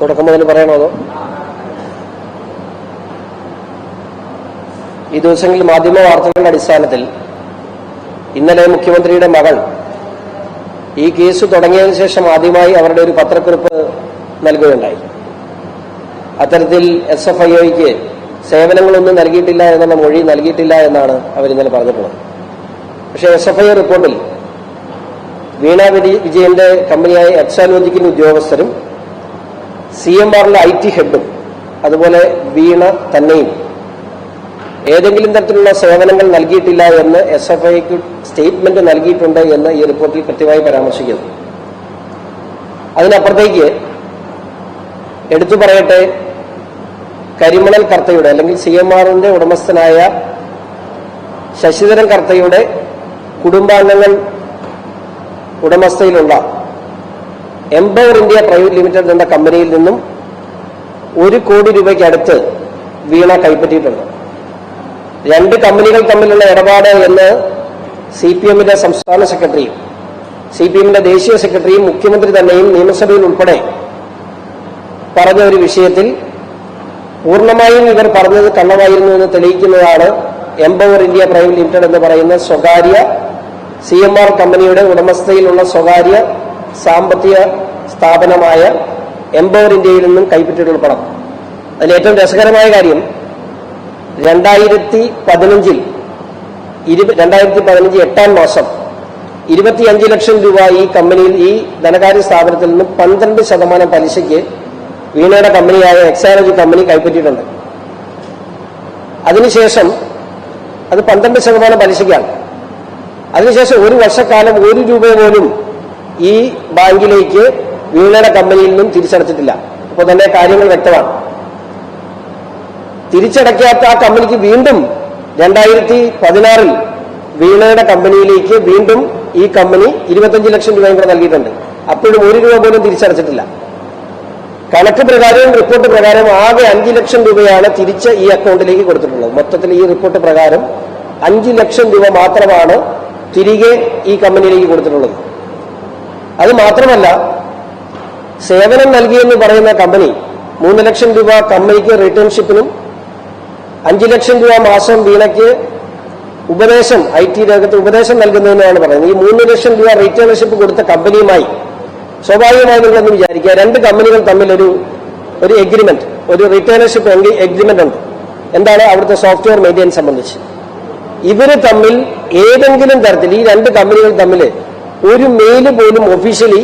തുടക്കം മുതൽ പറയണോ അതോ? ഈ ദിവസങ്ങളിൽ മാധ്യമ വാർത്തകളുടെ അടിസ്ഥാനത്തിൽ ഇന്നലെ മുഖ്യമന്ത്രിയുടെ മകൾ ഈ കേസ് തുടങ്ങിയതിനു ശേഷം ആദ്യമായി അവരുടെ ഒരു പത്രക്കുറിപ്പ് നൽകുകയുണ്ടായി. അത്തരത്തിൽ എസ് എഫ് ഐ ഒക്ക് സേവനങ്ങളൊന്നും നൽകിയിട്ടില്ല എന്നുള്ള മൊഴി നൽകിയിട്ടില്ല എന്നാണ് അവർ ഇന്നലെ പറഞ്ഞിട്ടുള്ളത്. പക്ഷേ എസ് എഫ് ഐ റിപ്പോർട്ടിൽ വീണ വിജയന്റെ കമ്പനിയായ എക്സാലോജിക്കൽ ഉദ്യോഗസ്ഥരും സി എം ആറിലെ ഐ ടി ഹെഡും അതുപോലെ വീണ തന്നെയും ഏതെങ്കിലും തരത്തിലുള്ള സേവനങ്ങൾ നൽകിയിട്ടില്ല എന്ന് എസ് എഫ് ഐക്ക് സ്റ്റേറ്റ്മെന്റ് നൽകിയിട്ടുണ്ട് എന്ന് ഈ റിപ്പോർട്ടിൽ കൃത്യമായി പരാമർശിക്കുന്നു. അതിനപ്പുറത്തേക്ക് എടുത്തു പറയട്ടെ കരിമണൽ കർത്തയുടെ അല്ലെങ്കിൽ സി എം ആറിന്റെ ഉടമസ്ഥനായ ശശിധരൻ കർത്തയുടെ കുടുംബാംഗങ്ങൾ ഉടമസ്ഥയിലുള്ള എംപവർ ഇന്ത്യ പ്രൈവറ്റ് ലിമിറ്റഡ് എന്ന കമ്പനിയിൽ നിന്നും ഒരു കോടി രൂപയ്ക്ക് അടുത്ത് വീണ കൈപ്പറ്റിയിട്ടുണ്ട്. രണ്ട് കമ്പനികൾ തമ്മിലുള്ള ഇടപാട് എന്ന് സി പി എമ്മിന്റെ സംസ്ഥാന സെക്രട്ടറിയും സി പി എമ്മിന്റെ ദേശീയ സെക്രട്ടറിയും മുഖ്യമന്ത്രി തന്നെയും നിയമസഭയിൽ ഉൾപ്പെടെ പറഞ്ഞ ഒരു വിഷയത്തിൽ പൂർണമായും ഇവർ പറഞ്ഞത് കള്ളമായിരുന്നു എന്ന് തെളിയിക്കുന്നതാണ് എംപവർ ഇന്ത്യ പ്രൈവറ്റ് ലിമിറ്റഡ് എന്ന് പറയുന്ന സ്വകാര്യ സി എം ആർ കമ്പനിയുടെ ഉടമസ്ഥയിലുള്ള സ്വകാര്യ സാമ്പത്തിക സ്ഥാപനമായ എംപവർ ഇന്ത്യയിൽ നിന്നും കൈപ്പറ്റിയിട്ടുള്ള പണം. അതിൽ ഏറ്റവും രസകരമായ കാര്യം രണ്ടായിരത്തി പതിനഞ്ചിൽ രണ്ടായിരത്തി പതിനഞ്ച് എട്ടാം മാസം ഇരുപത്തിയഞ്ച് ലക്ഷം രൂപ ഈ കമ്പനിയിൽ ഈ ധനകാര്യ സ്ഥാപനത്തിൽ നിന്നും പന്ത്രണ്ട് ശതമാനം പലിശയ്ക്ക് വീണയുടെ കമ്പനിയായ എക്സാലജി കമ്പനി കൈപ്പറ്റിയിട്ടുണ്ട്. അതിനുശേഷം അത് പന്ത്രണ്ട് ശതമാനം പലിശയ്ക്കാണ്. അതിനുശേഷം ഒരു വർഷക്കാലം ഒരു രൂപ പോലും ഈ ബാങ്കിലേക്ക് വീണയുടെ കമ്പനിയിൽ നിന്നും തിരിച്ചടച്ചിട്ടില്ല. അപ്പോൾ തന്നെ കാര്യങ്ങൾ വ്യക്തമാണ്. തിരിച്ചടയ്ക്കാത്ത ആ കമ്പനിക്ക് വീണ്ടും രണ്ടായിരത്തി പതിനാറിൽ വീണയുടെ കമ്പനിയിലേക്ക് വീണ്ടും ഈ കമ്പനി ഇരുപത്തഞ്ച് ലക്ഷം രൂപയും കൂടെ നൽകിയിട്ടുണ്ട്. അപ്പോഴും ഒരു രൂപ പോലും തിരിച്ചടച്ചിട്ടില്ല. കണക്ക് പ്രകാരവും റിപ്പോർട്ട് പ്രകാരം ആകെ അഞ്ച് ലക്ഷം രൂപയാണ് തിരിച്ച് ഈ അക്കൗണ്ടിലേക്ക് കൊടുത്തിട്ടുള്ളത്. മൊത്തത്തിൽ ഈ റിപ്പോർട്ട് പ്രകാരം അഞ്ച് ലക്ഷം രൂപ മാത്രമാണ് തിരികെ ഈ കമ്പനിയിലേക്ക് കൊടുത്തിട്ടുള്ളത്. അത് മാത്രമല്ല സേവനം നൽകിയെന്ന് പറയുന്ന കമ്പനി മൂന്ന് ലക്ഷം രൂപ കമ്പനിക്ക് റിട്ടേൺഷിപ്പിനും അഞ്ചു ലക്ഷം രൂപ മാസം വീണയ്ക്ക് ഉപദേശം ഐ ടി രംഗത്ത് ഉപദേശം നൽകുന്നതിനാണ് പറയുന്നത്. ഈ മൂന്ന് ലക്ഷം രൂപ റിട്ടേൺഷിപ്പ് കൊടുത്ത കമ്പനിയുമായി സ്വാഭാവികമായി നിങ്ങളെന്ന് വിചാരിക്കുക? രണ്ട് കമ്പനികൾ തമ്മിൽ ഒരു ഒരു എഗ്രിമെന്റ് ഒരു റിട്ടേണർഷിപ്പ് എഗ്രിമെന്റ് ഉണ്ട്. എന്താണ് അവിടുത്തെ സോഫ്റ്റ്വെയർ മെയിന്റെനൻസ് സംബന്ധിച്ച്? ഇവർ തമ്മിൽ ഏതെങ്കിലും തരത്തിൽ ഈ രണ്ട് കമ്പനികൾ തമ്മിൽ ഒരു മെയിൽ പോലും ഒഫീഷ്യലി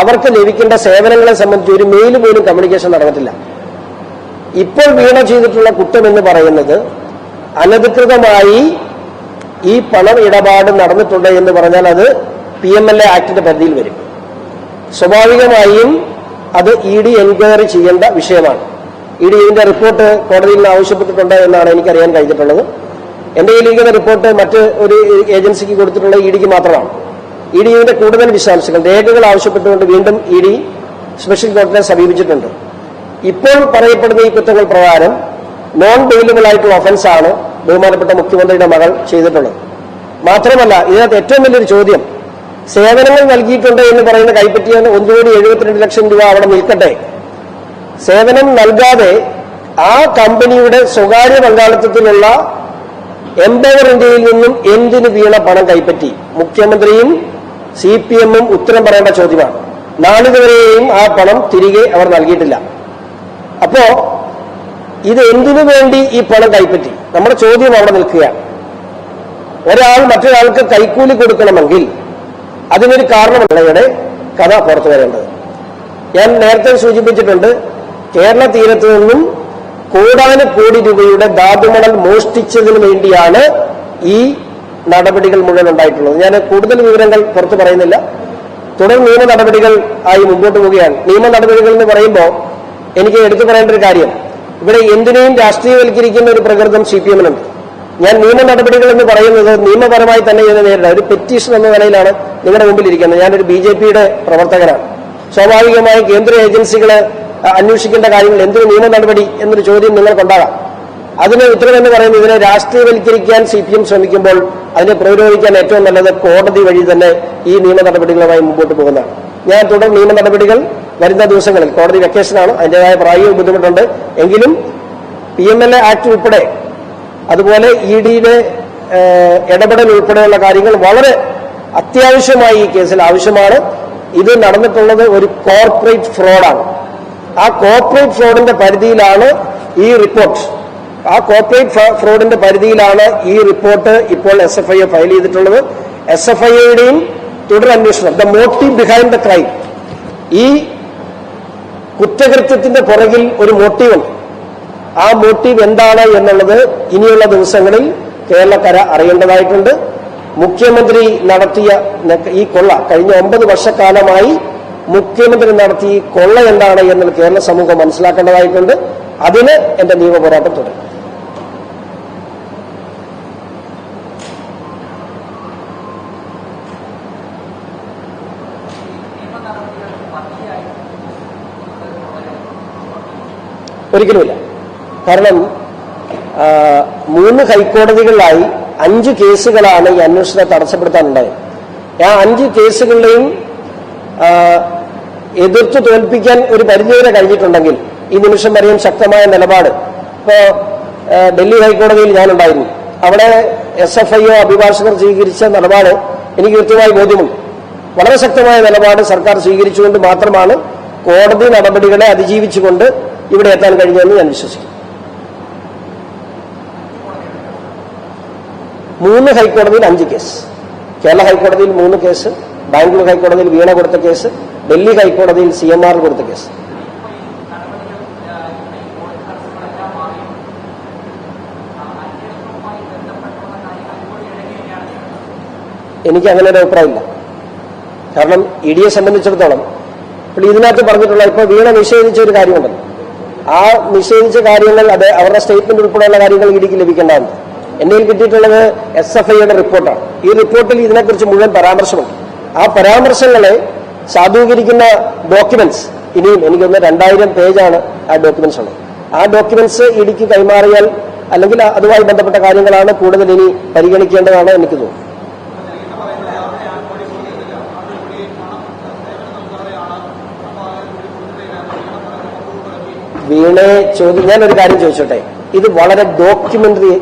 അവർക്ക് ലഭിക്കേണ്ട സേവനങ്ങളെ സംബന്ധിച്ച് ഒരു മെയിൽ പോലും കമ്മ്യൂണിക്കേഷൻ നടന്നിട്ടില്ല. ഇപ്പോൾ വീണ ചെയ്തിട്ടുള്ള കുറ്റം എന്ന് പറയുന്നത് അനധികൃതമായി ഈ പണം ഇടപാട് നടന്നിട്ടുണ്ട് എന്ന് പറഞ്ഞാൽ അത് പി എം എൽ എ ആക്ടിന്റെ പരിധിയിൽ വരും. സ്വാഭാവികമായും അത് ഇ ഡി എൻക്വയറി ചെയ്യേണ്ട വിഷയമാണ്. ഇ ഡി ഇതിന്റെ റിപ്പോർട്ട് കോടതിയിൽ ആവശ്യപ്പെട്ടിട്ടുണ്ട് എന്നാണ് എനിക്കറിയാൻ കഴിഞ്ഞിട്ടുള്ളത്. എന്റെ കയ്യിലിരിക്കുന്ന റിപ്പോർട്ട് മറ്റ് ഒരു ഏജൻസിക്ക് കൊടുത്തിട്ടുള്ള ഇ ഡിക്ക് മാത്രമാണ്. ഇ ഡിയുടെ കൂടുതൽ വിശദാംശങ്ങൾ രേഖകൾ ആവശ്യപ്പെട്ടുകൊണ്ട് വീണ്ടും ഇ ഡി സ്പെഷ്യൽ കോടതിയെ സമീപിച്ചിട്ടുണ്ട്. ഇപ്പോൾ പറയപ്പെടുന്ന ഈ കുറ്റങ്ങൾ പ്രകാരം നോൺ ബെയിലബിൾ ആയിട്ടുള്ള ഒഫൻസ് ആണ് ബഹുമാനപ്പെട്ട മുഖ്യമന്ത്രിയുടെ മകൾ ചെയ്തിട്ടുള്ളത്. മാത്രമല്ല ഇതിനകത്ത് ഏറ്റവും വലിയൊരു ചോദ്യം സേവനങ്ങൾ നൽകിയിട്ടുണ്ട് എന്ന് പറയുന്ന കൈപ്പറ്റിയ ഒന്ന് കോടി എഴുപത്തിരണ്ട് ലക്ഷം രൂപ അവിടെ നിൽക്കട്ടെ. സേവനം നൽകാതെ ആ കമ്പനിയുടെ സ്വകാര്യ പങ്കാളിത്തത്തിലുള്ള എംപവർ ഇന്ത്യയിൽ നിന്നും എന്തിനു വീണ പണം കൈപ്പറ്റി? മുഖ്യമന്ത്രിയും സി പി എമ്മും ഉത്തരം പറയേണ്ട ചോദ്യമാണ്. നാളിതുവരെയും ആ പണം തിരികെ അവർ നൽകിയിട്ടില്ല. അപ്പോ ഇത് എന്തിനു വേണ്ടി ഈ പണം കൈപ്പറ്റി? നമ്മുടെ ചോദ്യം അവിടെ നിൽക്കുകയാണ്. ഒരാൾ മറ്റൊരാൾക്ക് കൈക്കൂലി കൊടുക്കണമെങ്കിൽ അതിനൊരു കാരണമുള്ളവരുടെ കഥ പുറത്തു വരേണ്ടത്. ഞാൻ നേരത്തെ സൂചിപ്പിച്ചിട്ടുണ്ട് കേരള തീരത്ത് നിന്നും കോടാനു കോടി രൂപയുടെ ധാതുമണൽ മോഷ്ടിച്ചതിനു വേണ്ടിയാണ് ഈ നടപടികൾ മുഴുവൻ ഉണ്ടായിട്ടുള്ളത് ഞാൻ കൂടുതൽ വിവരങ്ങൾ പുറത്തു പറയുന്നില്ല. തുടർ നിയമ നടപടികൾ ആയി മുമ്പോട്ട് പോവുകയാണ്. നിയമ നടപടികൾ എന്ന് പറയുമ്പോൾ എനിക്ക് എടുത്തു പറയേണ്ട ഒരു കാര്യം. ഇവിടെ എന്തിനേയും രാഷ്ട്രീയവൽക്കരിക്കുന്ന ഒരു പ്രകൃതം സി പി എമ്മിനുണ്ട്. ഞാൻ നിയമ നടപടികൾ എന്ന് പറയുന്നത് നിയമപരമായി തന്നെ ഇതിനെ നേരിടാം. ഒരു പെറ്റീഷൻ എന്ന നിലയിലാണ് നിങ്ങളുടെ മുമ്പിൽ ഇരിക്കുന്നത് ഞാനൊരു ബി ജെ പിയുടെ പ്രവർത്തകനാണ്. സ്വാഭാവികമായി കേന്ദ്ര ഏജൻസികൾ അന്വേഷിക്കേണ്ട കാര്യങ്ങൾ എന്തൊരു നിയമ നടപടി എന്നൊരു ചോദ്യം നിങ്ങൾക്കുണ്ടാകാം. അതിന് ഉത്തരം എന്ന് പറയുന്നത് ഇതിനെ രാഷ്ട്രീയവൽക്കരിക്കാൻ സി പി എം ശ്രമിക്കുമ്പോൾ അതിനെ പ്രതിരോധിക്കാൻ ഏറ്റവും നല്ലത് കോടതി വഴി തന്നെ ഈ നിയമ നടപടികളുമായി മുമ്പോട്ട് പോകുന്നതാണ്. ഞാൻ തുടർ നിയമ നടപടികൾ വരുന്ന ദിവസങ്ങളിൽ കോടതി വെക്കേഷനാണ് അതിന്റെതായ പ്രായോഗിക ബുദ്ധിമുട്ടുണ്ട്. എങ്കിലും P M L A act ഉൾപ്പെടെ അതുപോലെ ഇ ഡിയുടെ ഇടപെടൽ ഉൾപ്പെടെയുള്ള കാര്യങ്ങൾ വളരെ അത്യാവശ്യമായി ഈ കേസിൽ ആവശ്യമാണ്. ഇത് നടന്നിട്ടുള്ളത് ഒരു കോർപ്പറേറ്റ് ഫ്രോഡാണ്. ആ കോർപ്പറേറ്റ് ഫ്രോഡിന്റെ പരിധിയിലാണ് ഈ റിപ്പോർട്ട്. ആ കോർപ്പറേറ്റ് ഫ്രോഡിന്റെ പരിധിയിലാണ് ഈ റിപ്പോർട്ട് ഇപ്പോൾ എസ് എഫ് ഐ ഫയൽ ചെയ്തിട്ടുള്ളത്. എസ് എഫ് ഐ തുടർ അന്വേഷണം the motive behind the crime ഈ കുറ്റകൃത്യത്തിന്റെ പുറകിൽ ഒരു മോട്ടീവുണ്ട് ആ മോട്ടീവ് എന്താണ് എന്നുള്ളത് ഇനിയുള്ള ദിവസങ്ങളിൽ കേരളക്കര അറിയേണ്ടതായിട്ടുണ്ട്. മുഖ്യമന്ത്രി നടത്തിയ ഈ കൊള്ള കഴിഞ്ഞ ഒമ്പത് വർഷക്കാലമായി മുഖ്യമന്ത്രി നടത്തിയ കൊള്ള എന്താണ് എന്ന് കേരള സമൂഹം മനസ്സിലാക്കേണ്ടതായിട്ടുണ്ട്. അതിന് എന്റെ നിയമ പോരാട്ടം തുടരും. ഒരിക്കലുമില്ല. കാരണം മൂന്ന് ഹൈക്കോടതികളിലായി അഞ്ച് കേസുകളാണ് ഈ അന്വേഷണത്തെ തടസ്സപ്പെടുത്താനുണ്ടായത്. ആ അഞ്ച് കേസുകളുടെയും എതിർത്ത് തോൽപ്പിക്കാൻ ഒരു പരിധിവരെ കഴിഞ്ഞിട്ടുണ്ടെങ്കിൽ ഈ നിമിഷം വരെയും ശക്തമായ നിലപാട്. ഇപ്പോ ഡൽഹി ഹൈക്കോടതിയിൽ ഞാനുണ്ടായിരുന്നു. അവിടെ എസ് എഫ് ഐ ഒ അഭിഭാഷകർ സ്വീകരിച്ച നിലപാട് എനിക്ക് കൃത്യമായി ബോധ്യമുണ്ട്. വളരെ ശക്തമായ നിലപാട് സർക്കാർ സ്വീകരിച്ചുകൊണ്ട് മാത്രമാണ് കോടതി നടപടികളെ അതിജീവിച്ചുകൊണ്ട് ഇവിടെ എത്താൻ കഴിഞ്ഞെന്ന് ഞാൻ വിശ്വസിക്കുന്നു. മൂന്ന് ഹൈക്കോടതിയിൽ അഞ്ച് കേസ്. കേരള ഹൈക്കോടതിയിൽ മൂന്ന് കേസ് ബാംഗ്ലൂർ ഹൈക്കോടതിയിൽ വീണ കൊടുത്ത കേസ് ഡൽഹി ഹൈക്കോടതിയിൽ സി എം ആർ കൊടുത്ത കേസ്. എനിക്ക് അങ്ങനെ ഒരു അഭിപ്രായമില്ല. കാരണം ഇ ഡിയെ സംബന്ധിച്ചിടത്തോളം ഇതിനകത്ത് പറഞ്ഞിട്ടുള്ള ഇപ്പോൾ വീണ നിഷേധിച്ച ഒരു കാര്യമുണ്ടല്ലോ. ആ നിഷേധിച്ച കാര്യങ്ങൾ അത് അവരുടെ സ്റ്റേറ്റ്മെന്റ് ഉൾപ്പെടെയുള്ള കാര്യങ്ങൾ ഇ ഡിക്ക് ലഭിക്കേണ്ടതാണ് കയ്യിൽ കിട്ടിയിട്ടുള്ളത് എസ് എഫ് ഐയുടെ റിപ്പോർട്ടാണ്. ഈ റിപ്പോർട്ടിൽ ഇതിനെക്കുറിച്ച് മുഴുവൻ പരാമർശമുണ്ട്. ആ പരാമർശങ്ങളെ സാധൂകരിക്കുന്ന ഡോക്യുമെന്റ്സ് ഇനിയും എനിക്കൊന്ന് രണ്ടായിരം പേജാണ് ആ ഡോക്യുമെന്റ്സ് ഉള്ളത്. ആ ഡോക്യുമെന്റ്സ് ഇ ഡിക്ക് കൈമാറിയാൽ അല്ലെങ്കിൽ അതുമായി ബന്ധപ്പെട്ട കാര്യങ്ങളാണ് കൂടുതൽ ഇനി പരിഗണിക്കേണ്ടതാണ് എനിക്ക് തോന്നുന്നത് വീണയെ ചോദ്യം ഞാനൊരു കാര്യം ചോദിച്ചോട്ടെ? ഇത് വളരെ ഡോക്യുമെന്ററി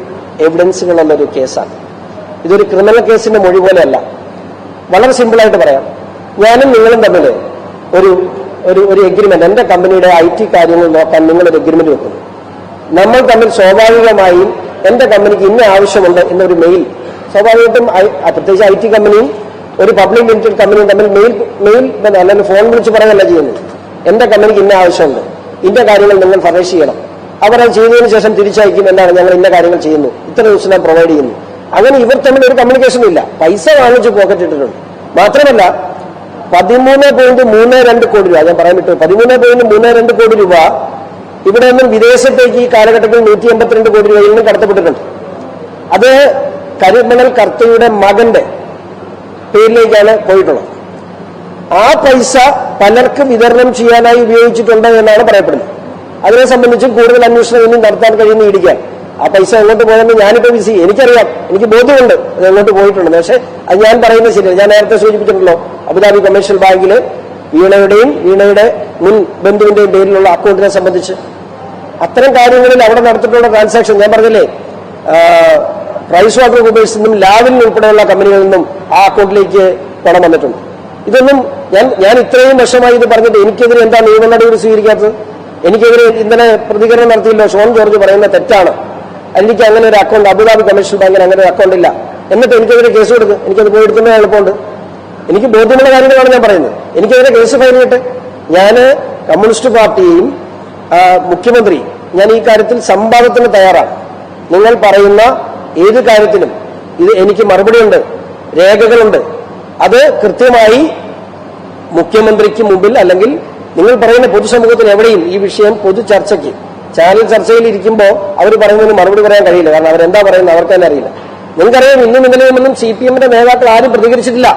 എവിഡൻസുകളുള്ള ഒരു കേസാണ്. ഇതൊരു ക്രിമിനൽ കേസിന്റെ മൊഴി പോലെയല്ല. വളരെ സിമ്പിളായിട്ട് പറയാം. ഞാനും നിങ്ങളും തമ്മിൽ ഒരു ഒരു ഒരു എഗ്രിമെന്റ് എന്റെ കമ്പനിയുടെ ഐ ടി കാര്യങ്ങൾ നോക്കാൻ നിങ്ങളൊരു എഗ്രിമെന്റ് വെക്കുന്നു. നമ്മൾ തമ്മിൽ സ്വാഭാവികമായും എന്റെ കമ്പനിക്ക് ഇന്ന ആവശ്യമുണ്ട് എന്നൊരു മെയിൽ സ്വാഭാവികമായിട്ടും പ്രത്യേകിച്ച് ഐ ടി കമ്പനിയും ഒരു പബ്ലിക് ലിമിറ്റഡ് കമ്പനിയും തമ്മിൽ മെയിൽ മെയിൽ അല്ലെങ്കിൽ ഫോൺ വിളിച്ച് പറയല്ല ചെയ്യുന്നു എന്റെ കമ്പനിക്ക് ഇന്ന ആവശ്യമുണ്ട്. ഇന്ന കാര്യങ്ങൾ നിങ്ങൾ ഫർണിഷ് ചെയ്യണം. അവരത് ചെയ്തതിന് ശേഷം തിരിച്ചയക്കും എന്നാണ് ഞങ്ങൾ ഇന്ന കാര്യങ്ങൾ ചെയ്യുന്നു. ഇത്ര ദിവസം ഞാൻ പ്രൊവൈഡ് ചെയ്യുന്നു. അങ്ങനെ ഇവർ തമ്മിൽ ഒരു കമ്മ്യൂണിക്കേഷൻ ഇല്ല. പൈസ വാങ്ങിച്ച് പോക്കറ്റ് ഇട്ടിട്ടുണ്ട്. മാത്രമല്ല പതിമൂന്ന് പോയിന്റ് മൂന്ന് രണ്ട് കോടി രൂപ ഞാൻ പറയാൻ വിട്ടു. പതിമൂന്ന് പോയിന്റ് മൂന്ന് രണ്ട് കോടി രൂപ ഇവിടെ നിന്നും വിദേശത്തേക്ക് ഈ കാലഘട്ടത്തിൽ നൂറ്റി എൺപത്തിരണ്ട് കോടി രൂപയിൽ നിന്നും കടത്തപ്പെട്ടിട്ടുണ്ട്. അത് കരിമണൽ കർത്തയുടെ മകന്റെ പേരിലേക്കാണ് പോയിട്ടുള്ളത്. ആ പൈസ പലർക്കും വിതരണം ചെയ്യാനായി ഉപയോഗിച്ചിട്ടുണ്ട് എന്നാണ് പറയപ്പെടുന്നത്. അതിനെ സംബന്ധിച്ചും കൂടുതൽ അന്വേഷണം ഇനിയും നടത്താൻ കഴിയുന്ന ഇടിക്കാൻ ആ പൈസ എങ്ങോട്ട് പോയെന്ന് ഞാനിപ്പോ വിസി എനിക്കറിയാം. എനിക്ക് ബോധ്യമുണ്ട് അത് എങ്ങോട്ട് പോയിട്ടുണ്ട്. പക്ഷെ അത് ഞാൻ പറയുന്നത് ശരിയാണ് ഞാൻ നേരത്തെ സൂചിപ്പിച്ചിട്ടുണ്ടല്ലോ അബുദാബി കൊമേഴ്ഷ്യൽ ബാങ്കിൽ വീണയുടെയും വീണയുടെ മുൻ ബന്ധുവിന്റെയും പേരിലുള്ള അക്കൗണ്ടിനെ സംബന്ധിച്ച് അത്തരം കാര്യങ്ങളിൽ അവിടെ നടത്തിയിട്ടുള്ള ട്രാൻസാക്ഷൻ ഞാൻ പറഞ്ഞില്ലേ പ്രൈസ് വാട്ടർ കൂപ്പേഴ്സ് നിന്നും ലാവിൽ ഉൾപ്പെടെയുള്ള കമ്പനികളിൽ നിന്നും ആ അക്കൗണ്ടിലേക്ക് പണം വന്നിട്ടുണ്ട്. ഇതൊന്നും ഞാൻ ഞാൻ ഇത്രയും വർഷമായി ഇത് പറഞ്ഞിട്ട് എനിക്കെതിരെ എന്താ നിയമ നടപടി സ്വീകരിക്കാത്തത്? എനിക്കെതിരെ ഇന്നലെ പ്രതികരണം നടത്തിയില്ലോ ഷോൺ ജോർജ് പറയുന്ന തെറ്റാണ്. എനിക്ക് അങ്ങനെ ഒരു അക്കൗണ്ട് അബുദാബി കമേഴ്ഷ്യൽ ബാങ്കിന് അങ്ങനെ ഒരു അക്കൗണ്ട് ഇല്ല. എന്നിട്ട് എനിക്കെതിരെ കേസ് കൊടുക്ക്. എനിക്കത് പോയി എടുക്കുന്ന എളുപ്പമുണ്ട് എനിക്ക് ബോധ്യമുള്ള കാര്യങ്ങളാണ് ഞാൻ പറയുന്നത്. എനിക്കെതിരെ കേസ് ഫയൽ ചെയ്യട്ടെ. ഞാൻ കമ്മ്യൂണിസ്റ്റ് പാർട്ടിയെയും മുഖ്യമന്ത്രി ഞാൻ ഈ കാര്യത്തിൽ സംവാദത്തിന് തയ്യാറാണ്. നിങ്ങൾ പറയുന്ന ഏത് കാര്യത്തിലും ഇത് എനിക്ക് മറുപടിയുണ്ട്. രേഖകളുണ്ട്. അത് കൃത്യമായി മുഖ്യമന്ത്രിക്ക് മുമ്പിൽ അല്ലെങ്കിൽ നിങ്ങൾ പറയുന്ന പൊതുസമൂഹത്തിന് എവിടെയും ഈ വിഷയം പൊതു ചർച്ചയ്ക്ക് ചാനൽ ചർച്ചയിൽ ഇരിക്കുമ്പോൾ അവർ പറയുന്നതിന് മറുപടി പറയാൻ കഴിയില്ല. കാരണം അവരെന്താ പറയുന്നത് അവർക്ക് തന്നെ അറിയില്ല. നിങ്ങൾക്കറിയാം ഇന്നും ഇന്നലെയുമൊന്നും സി പി എമ്മിന്റെ നേതാക്കൾ ആരും പ്രതികരിച്ചിട്ടില്ല.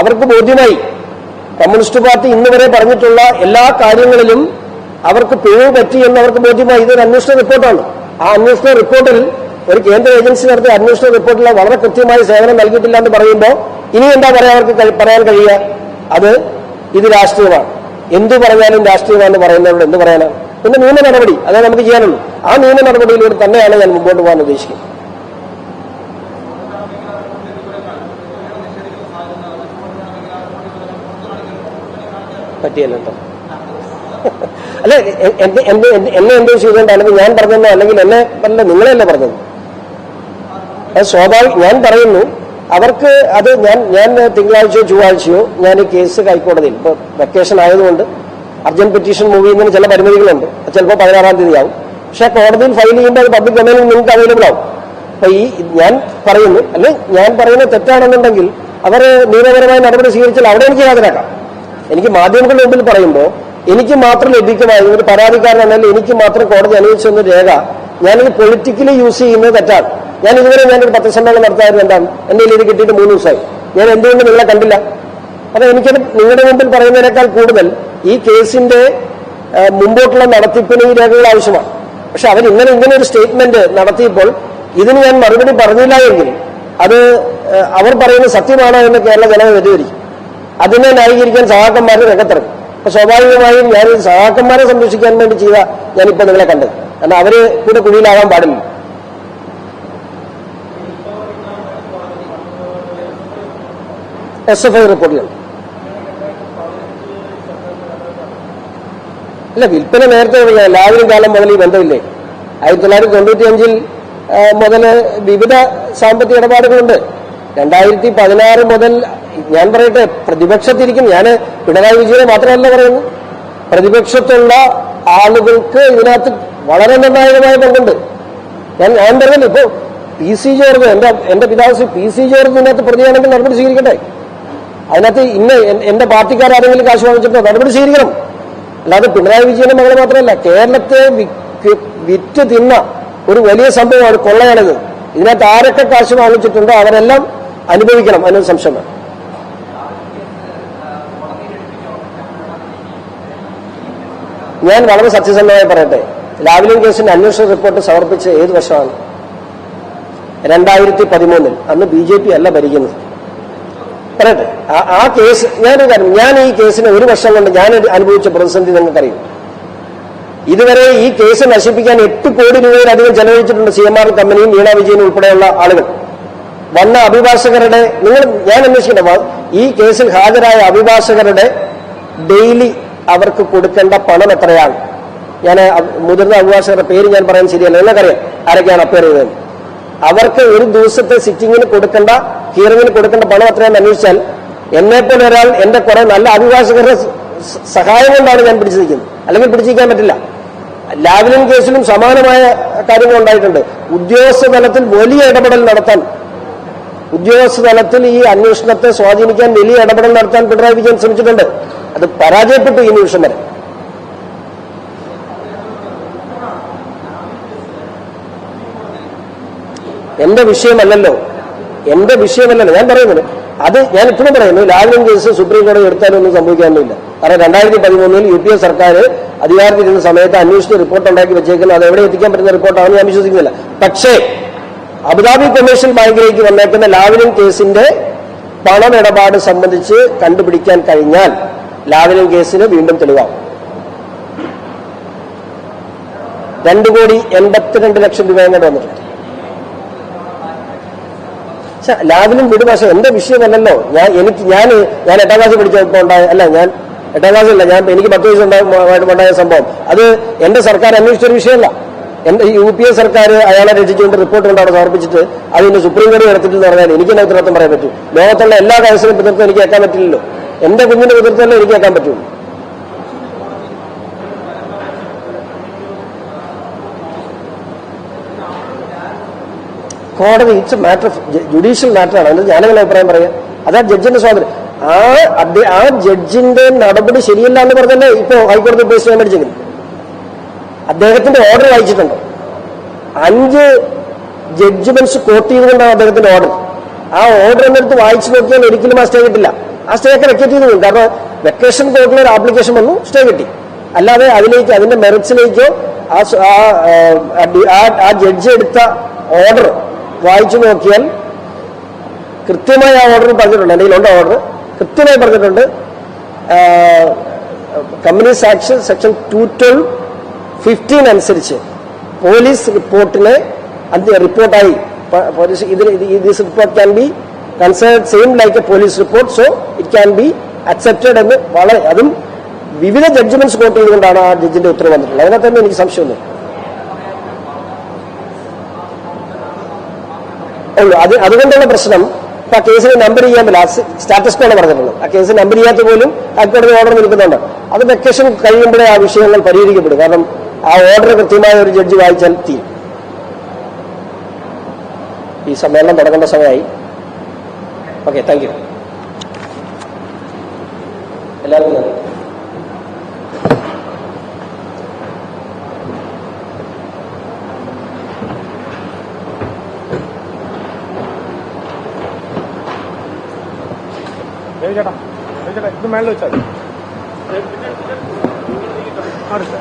അവർക്ക് ബോധ്യമായി. കമ്മ്യൂണിസ്റ്റ് പാർട്ടി ഇന്ന് വരെ പറഞ്ഞിട്ടുള്ള എല്ലാ കാര്യങ്ങളിലും അവർക്ക് പിഴവ് പറ്റി എന്ന് അവർക്ക് ബോധ്യമായി. ഇതൊരു അന്വേഷണ റിപ്പോർട്ടാണ്. ആ അന്വേഷണ റിപ്പോർട്ടിൽ ഒരു കേന്ദ്ര ഏജൻസി നടത്തിയ അന്വേഷണ റിപ്പോർട്ടിൽ വളരെ കൃത്യമായ സേവനം നൽകിയിട്ടില്ല എന്ന് പറയുമ്പോൾ ഇനി എന്താ പറയാൻ അവർക്ക് പറയാൻ കഴിയുക? അത് ഇത് രാഷ്ട്രീയമാണ്. എന്തു പറഞ്ഞാലും രാഷ്ട്രീയമാണെന്ന് പറയുന്നവരോട് എന്ത് പറയാനാണ്? പിന്നെ നിയമ നടപടി അതേ നമുക്ക് ചെയ്യാനുള്ളൂ. ആ നിയമ നടപടിയിലൂടെ തന്നെയാണ് ഞാൻ മുമ്പോട്ട് പോകാൻ ഉദ്ദേശിക്കുന്നത്. പറ്റിയല്ലോ അല്ലെ എന്നെ എന്തോ ചെയ്തുകൊണ്ട് അല്ലെങ്കിൽ ഞാൻ പറഞ്ഞതോ അല്ലെങ്കിൽ എന്നെ അല്ല നിങ്ങളെയല്ലേ പറഞ്ഞത്? അത് സ്വാഭാവിക ഞാൻ പറയുന്നു അവർക്ക് അത് ഞാൻ ഞാൻ തിങ്കളാഴ്ചയോ ചൊവ്വാഴ്ചയോ ഞാൻ കേസ് ഹൈക്കോടതിയിൽ ഇപ്പോൾ വെക്കേഷൻ ആയതുകൊണ്ട് അർജന്റ് പെറ്റീഷൻ മൂവ് ചെയ്യുന്നതിന് ചില പരിമിതികളുണ്ട്. ചിലപ്പോൾ പതിനാറാം തീയതി ആവും പക്ഷേ കോടതിയിൽ ഫയൽ ചെയ്യുമ്പോൾ അത് പബ്ലിക് ഡൊമൈനിൽ നിങ്ങൾക്ക് അവൈലബിൾ ആവും. അപ്പൊ ഈ ഞാൻ പറയുന്നു അല്ലെ ഞാൻ പറയുന്നത് തെറ്റാണെന്നുണ്ടെങ്കിൽ അവർ നിയമപരമായ നടപടി സ്വീകരിച്ചാൽ അവിടെ എനിക്ക് ഹാജരാക്കാം. എനിക്ക് മാധ്യമങ്ങളുടെ മുമ്പിൽ പറയുമ്പോൾ എനിക്ക് മാത്രം ലഭിക്കുമായിരുന്നു ഒരു പരാതിക്കാരനാണെങ്കിൽ എനിക്ക് മാത്രം കോടതി അനുവദിച്ചെന്ന രേഖ ഞാനിത് പൊളിറ്റിക്കലി യൂസ് ചെയ്യുന്നത് തെറ്റാണ്. ഞാൻ ഇതുവരെ ഞാനൊരു പത്രസമ്മേളനം നടത്തായിരുന്നു എന്താണ് എന്റെ കയ്യിൽ കിട്ടിയിട്ട് മൂന്ന് ദിവസമായി. ഞാൻ എന്തുകൊണ്ട് നിങ്ങളെ കണ്ടില്ല? അപ്പൊ എനിക്കത് നിങ്ങളുടെ മുമ്പിൽ പറയുന്നതിനേക്കാൾ കൂടുതൽ ഈ കേസിന്റെ മുമ്പോട്ടുള്ള നടത്തിപ്പിന് ഈ രേഖകൾ ആവശ്യമാണ്. പക്ഷെ അവർ ഇന്നലെ ഇങ്ങനെ ഒരു സ്റ്റേറ്റ്മെന്റ് നടത്തിയപ്പോൾ ഇതിന് ഞാൻ മറുപടി പറഞ്ഞില്ല എങ്കിൽ അത് അവർ പറയുന്ന സത്യമാണോ എന്ന് കേരള ജനത തെറ്റിദ്ധരിക്കും. അതിനെ ന്യായീകരിക്കാൻ സഹാക്കന്മാർ രംഗത്തിറങ്ങും. അപ്പൊ സ്വാഭാവികമായും ഞാൻ സഹാക്കന്മാരെ സംരക്ഷിക്കാൻ വേണ്ടി ചെയ്ത ഞാനിപ്പോ നിങ്ങളെ കണ്ടത്. കാരണം അവർ കൂടെ കുഴിയിലാകാൻ പാടില്ല. എസ് എഫ് ഐ റിപ്പോർട്ടുകൾ അല്ല വിൽപ്പന നേരത്തെ ലാവിനും കാലം മുതൽ ഈ ബന്ധമില്ലേ? ആയിരത്തി തൊള്ളായിരത്തി തൊണ്ണൂറ്റി അഞ്ചിൽ മുതൽ വിവിധ സാമ്പത്തിക ഇടപാടുകളുണ്ട്. രണ്ടായിരത്തി പതിനാറ് മുതൽ ഞാൻ പറയട്ടെ പ്രതിപക്ഷത്തിരിക്കും. ഞാൻ പിണറായി വിജയനെ മാത്രമല്ല പറയുന്നു പ്രതിപക്ഷത്തുള്ള ആളുകൾക്ക് ഇതിനകത്ത് വളരെ നിർണായകമായ പങ്കുണ്ട്. ഞാൻ ഞാൻ പറയുന്നു ഇപ്പോൾ പി സി ജോർജ് എന്റെ എന്റെ പിതാവ് പി സി ജോർജ് ഇതിനകത്ത് പ്രതിയാണെങ്കിൽ നടപടി സ്വീകരിക്കട്ടെ? അതിനകത്ത് ഇന്ന എന്റെ പാർട്ടിക്കാരെങ്കിലും കാശ് വാങ്ങിച്ചിട്ടോ നടപടി സ്വീകരിക്കണം. അല്ലാതെ പിണറായി വിജയന്റെ മകളെ മാത്രമല്ല കേരളത്തെ വിറ്റ് തിന്ന ഒരു വലിയ സംഭവമാണ് കൊള്ളയാണിത്. ഇതിനകത്ത് ആരൊക്കെ കാശ് വാങ്ങിച്ചിട്ടുണ്ടോ അവരെല്ലാം അനുഭവിക്കണം അതിനൊരു സംശയം ഞാൻ വളരെ സത്യസന്ധമായി പറയട്ടെ ലാവ്ലിൻ കേസിന്റെ അന്വേഷണ റിപ്പോർട്ട് സമർപ്പിച്ച ഏത് വർഷമാണ് രണ്ടായിരത്തി പതിമൂന്നിൽ അന്ന് ബി ജെ പി അല്ല ഭരിക്കുന്നത്. പറയട്ടെ ആ- കേസ് ഞാനൊരു കാര്യം ഞാൻ ഈ കേസിനെ ഒരു വർഷം കൊണ്ട് ഞാൻ അനുഭവിച്ച പ്രതിസന്ധി നിങ്ങൾക്കറിയും. ഇതുവരെ ഈ കേസ് നശിപ്പിക്കാൻ എട്ട് കോടി രൂപയിലധികം ചെലവഴിച്ചിട്ടുണ്ട് സി എം ആർ കമ്പനിയും വീണ വിജയനും ഉൾപ്പെടെയുള്ള ആളുകൾ. വന്ന അഭിഭാഷകരുടെ നിങ്ങൾ ഞാൻ അന്വേഷിക്കട്ടെ ഈ കേസിൽ ഹാജരായ അഭിഭാഷകരുടെ ഡെയിലി അവർക്ക് കൊടുക്കേണ്ട പണം എത്രയാണ്? ഞാൻ മുതിർന്ന അഭിഭാഷകരുടെ പേര് ഞാൻ പറയാൻ ശരിയല്ല. നിങ്ങൾക്കറിയാം ആരൊക്കെയാണ് അപ്പേർ ചെയ്തത് അവർക്ക് ഒരു ദിവസത്തെ സിറ്റിങ്ങിന് കൊടുക്കേണ്ട ഹിയറിങ്ങിന് കൊടുക്കേണ്ട പണം എത്രയാണെന്ന് അന്വേഷിച്ചാൽ എന്നെ പോലെ ഒരാൾ എന്റെ കുറെ നല്ല അഭിഭാഷകരുടെ സഹായം കൊണ്ടാണ് ഞാൻ പിടിച്ചിരിക്കുന്നത്. അല്ലെങ്കിൽ പിടിച്ചിരിക്കാൻ പറ്റില്ല. ലാവ്ലിൻ കേസിലും സമാനമായ കാര്യങ്ങൾ ഉണ്ടായിട്ടുണ്ട്. ഉദ്യോഗസ്ഥ തലത്തിൽ വലിയ ഇടപെടൽ നടത്താൻ ഉദ്യോഗസ്ഥ തലത്തിൽ ഈ അന്വേഷണത്തെ സ്വാധീനിക്കാൻ വലിയ ഇടപെടൽ നടത്താൻ പിണറായി വിജയൻ ശ്രമിച്ചിട്ടുണ്ട്. അത് പരാജയപ്പെട്ടു ഈ നിമിഷം വരെ. എന്റെ വിഷയമല്ലല്ലോ. എന്റെ വിഷയമല്ലല്ലോ. ഞാൻ പറയുന്നത് അത് ഞാൻ ഇപ്പോഴും പറയുന്നു. ലാവ്ലിൻ കേസ് സുപ്രീം കോടതി എടുത്താലൊന്നും സംഭവിക്കാനൊന്നുമില്ല കാരണം രണ്ടായിരത്തി പതിമൂന്നിൽ യു പി എ സർക്കാർ അധികാരത്തിലിരുന്ന സമയത്ത് അന്വേഷിച്ച് റിപ്പോർട്ട് ഉണ്ടാക്കി വെച്ചേക്കുന്നത് അത് എവിടെ എത്തിക്കാൻ പറ്റുന്ന റിപ്പോർട്ടാണെന്ന് ഞാൻ വിശ്വസിക്കുന്നില്ല. പക്ഷേ അബുദാബി കമ്മീഷൻ ബാങ്കിലേക്ക് വന്നേക്കുന്ന ലാവ്ലിൻ കേസിന്റെ പണമിടപാട് സംബന്ധിച്ച് കണ്ടുപിടിക്കാൻ കഴിഞ്ഞാൽ ലാവ്ലിൻ കേസിന് വീണ്ടും തെളിവാകും. രണ്ടു കോടി എൺപത്തിരണ്ട് ലക്ഷം രൂപ അങ്ങോട്ട് വന്നിട്ടുണ്ട്. പക്ഷെ ലാബിലും വിടും പക്ഷെ എന്റെ വിഷയമല്ലല്ലോ. ഞാൻ എനിക്ക് ഞാൻ ഞാൻ എട്ടാം ക്ലാസ് പഠിച്ചപ്പോൾ ഉണ്ടായ അല്ല ഞാൻ എട്ടാം അല്ല ഞാൻ എനിക്ക് പത്ത് വയസ്സ് ഉണ്ടായ സംഭവം. അത് എന്റെ സർക്കാർ അന്വേഷിച്ചൊരു വിഷയമല്ല. എന്റെ യു പി എ സർക്കാർ അയാളെ രക്ഷിച്ചുകൊണ്ട് റിപ്പോർട്ട് കൊണ്ട് അവിടെ സമർപ്പിച്ചിട്ട് അതിന് സുപ്രീം കോടതി നടത്തിയിട്ടെന്ന് പറഞ്ഞാൽ എനിക്ക് എന്നെ ഉത്തരവാദിത്തം പറയാൻ പറ്റും. ലോകത്തുള്ള എല്ലാ കേസിലും പിതൃത്വം എനിക്ക് കേൾക്കാൻ പറ്റില്ലല്ലോ. എന്റെ കുഞ്ഞിന്റെ പിതൃത്വമല്ലേ എനിക്ക് കേൾക്കാൻ പറ്റുള്ളൂ കോടതി ഇറ്റ്സ് മാറ്റർ ജുഡീഷ്യൽ മാറ്ററാണ് അതിന് ഞാനങ്ങനെ അഭിപ്രായം പറയാ? അതാ ജഡ്ജിന്റെ സ്വാതന്ത്ര്യം. ആ ആ ജഡ്ജിന്റെ നടപടി ശരിയല്ല എന്ന് പറഞ്ഞല്ലേ ഇപ്പോ ഹൈക്കോടതി പോയി സ്റ്റേ മേടിച്ചിരിക്കുന്നത് അദ്ദേഹത്തിന്റെ ഓർഡർ വായിച്ചിട്ടുണ്ട്? അഞ്ച് ജഡ്ജ്മെന്റ്സ് കോട്ട് ചെയ്തുകൊണ്ടാണ് അദ്ദേഹത്തിന്റെ ഓർഡർ ആ ഓർഡർ എന്നെടുത്ത് വായിച്ചു നോക്കിയാൽ ഒരിക്കലും ആ സ്റ്റേ കിട്ടില്ല. ആ സ്റ്റേ ഒക്കെ വെക്കേറ്റ് ചെയ്തു കാരണം വെക്കേഷൻ കോർട്ടിൽ ഒരു ആപ്ലിക്കേഷൻ വന്നു സ്റ്റേ കിട്ടി. അല്ലാതെ അതിലേക്ക് അതിന്റെ മെറിറ്റ്സിലേക്കോ ആ ജഡ്ജി എടുത്ത ഓർഡർ വായിച്ചു നോക്കിയാൽ കൃത്യമായി ആ ഓർഡർ പറഞ്ഞിട്ടുണ്ട്. എന്റെ ഉണ്ട് ഓർഡർ കൃത്യമായി പറഞ്ഞിട്ടുണ്ട്. Companies act section two twelve fifteen അനുസരിച്ച് പോലീസ് റിപ്പോർട്ടിനെ അന്ത്യ റിപ്പോർട്ടായി. പോലീസ് ഇതിന് this report can be considered same like a police report so it can be accepted എന്ന് വളരെ അതും വിവിധ ജഡ്ജ്മെന്റ്സ് കോർട്ട് ചെയ്തുകൊണ്ടാണ് ആ ജഡ്ജിന്റെ ഉത്തരവ് വന്നിട്ടുള്ളത്. അതിനകത്തൊന്നും എനിക്ക് സംശയമൊന്നും ഉള്ളൂ അത് അതുകൊണ്ടുള്ള പ്രശ്നം ആ കേസിന് നമ്പർ ചെയ്യാൻ പറ്റില്ല. സ്റ്റാറ്റസ് കോഡ് പറഞ്ഞിട്ടുള്ളൂ ആ കേസ് നമ്പർ ചെയ്യാത്ത പോലും ഹൈക്കോടതി ഓർഡർ നിൽക്കുന്നുണ്ട്. അത് വെക്കേഷൻ കഴിയുമ്പോഴേ ആ വിഷയങ്ങൾ പരിഹരിക്കപ്പെടും. കാരണം ആ ഓർഡർ കൃത്യമായ ഒരു ജഡ്ജി വായിച്ചാൽ തീരും. ഈ സമ്മേളനം തുടങ്ങേണ്ട സമയമായി. ഓക്കെ താങ്ക് യു എല്ലാവർക്കും നന്ദി. ചേട്ടാ ചേട്ടാ ഇത് മേളിൽ വെച്ചാൽ അടുത്ത